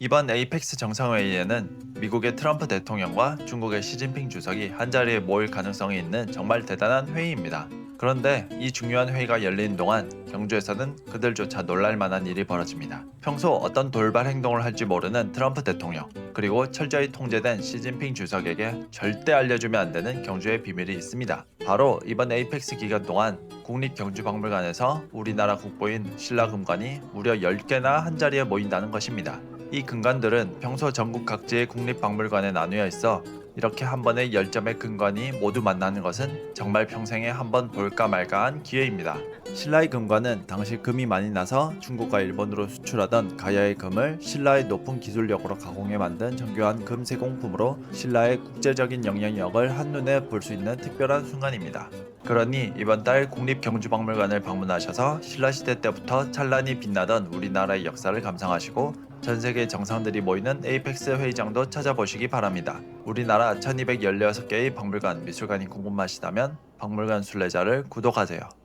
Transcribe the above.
이번 에이펙스 정상회의에는 미국의 트럼프 대통령과 중국의 시진핑 주석이 한자리에 모일 가능성이 있는 정말 대단한 회의입니다. 그런데 이 중요한 회의가 열리는 동안 경주에서는 그들조차 놀랄 만한 일이 벌어집니다. 평소 어떤 돌발 행동을 할지 모르는 트럼프 대통령, 그리고 철저히 통제된 시진핑 주석에게 절대 알려주면 안 되는 경주의 비밀이 있습니다. 바로 이번 에이펙스 기간 동안 국립경주박물관에서 우리나라 국보인 신라금관이 무려 10개나 한자리에 모인다는 것입니다. 이 근관들은 평소 전국 각지의 국립박물관에 나누어 있어 이렇게 한 번에 10점의 근관이 모두 만나는 것은 정말 평생에 한 번 볼까 말까한 기회입니다. 신라의 금관은 당시 금이 많이 나서 중국과 일본으로 수출하던 가야의 금을 신라의 높은 기술력으로 가공해 만든 정교한 금 세공품으로 신라의 국제적인 영향력을 한눈에 볼 수 있는 특별한 순간입니다. 그러니 이번 달 국립경주박물관을 방문하셔서 신라시대 때부터 찬란히 빛나던 우리나라의 역사를 감상하시고 전 세계 정상들이 모이는 에이펙스 회의장도 찾아보시기 바랍니다. 우리나라 1216개의 박물관, 미술관이 궁금하시다면 박물관 순례자를 구독하세요.